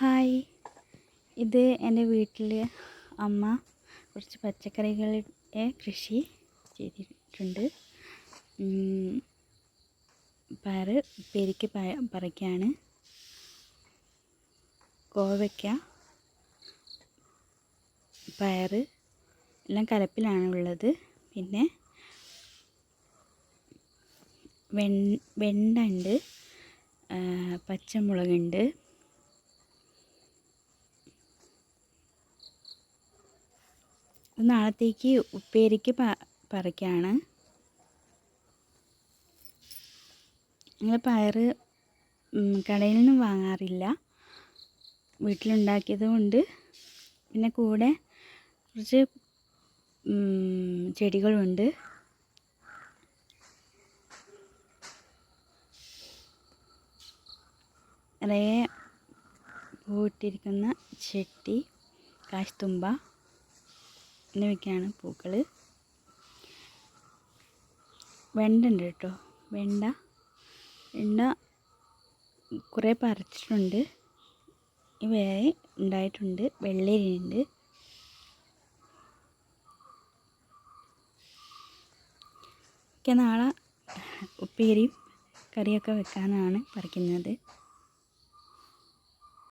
Hi. ഇത് എന്റെ വീട്ടിൽ അമ്മ കുറച്ച് പച്ചക്കറികളുടെ കൃഷി ചെയ്തിട്ടുണ്ട്. പയർ ഉപ്പേരിക്ക് പയ പറയ്ക്കാണ് കോവയ്ക്ക പയറ് എല്ലാം കലപ്പിലാണ് ഉള്ളത്. പിന്നെ വെണ്ട ഉണ്ട് പച്ചമുളകുണ്ട്. ഇത് നാളത്തേക്ക് ഉപ്പേരിക്ക് പ പറയ്ക്കാണ് ഞങ്ങൾ പയർ കടയിൽ നിന്നും വാങ്ങാറില്ല. വീട്ടിലുണ്ടാക്കിയത് കൊണ്ട്. പിന്നെ കൂടെ കുറച്ച് ചെടികളുണ്ട്. നിറയെ പൂവിട്ടിരിക്കുന്ന ചെട്ടി കാശിത്തുമ്പ എന്നിവയ്ക്കാണ് പൂക്കൾ വെണ്ട ഉണ്ട് കേട്ടോ. വെണ്ട വെണ്ട കുറേ പറിച്ചിട്ടുണ്ട്. വേറെ ഉണ്ടായിട്ടുണ്ട്. വെള്ളരിയുണ്ട്. ഒക്കെ നാളെ ഉപ്പേരിയും കറിയൊക്കെ വെക്കാനാണ് പറിക്കുന്നത്.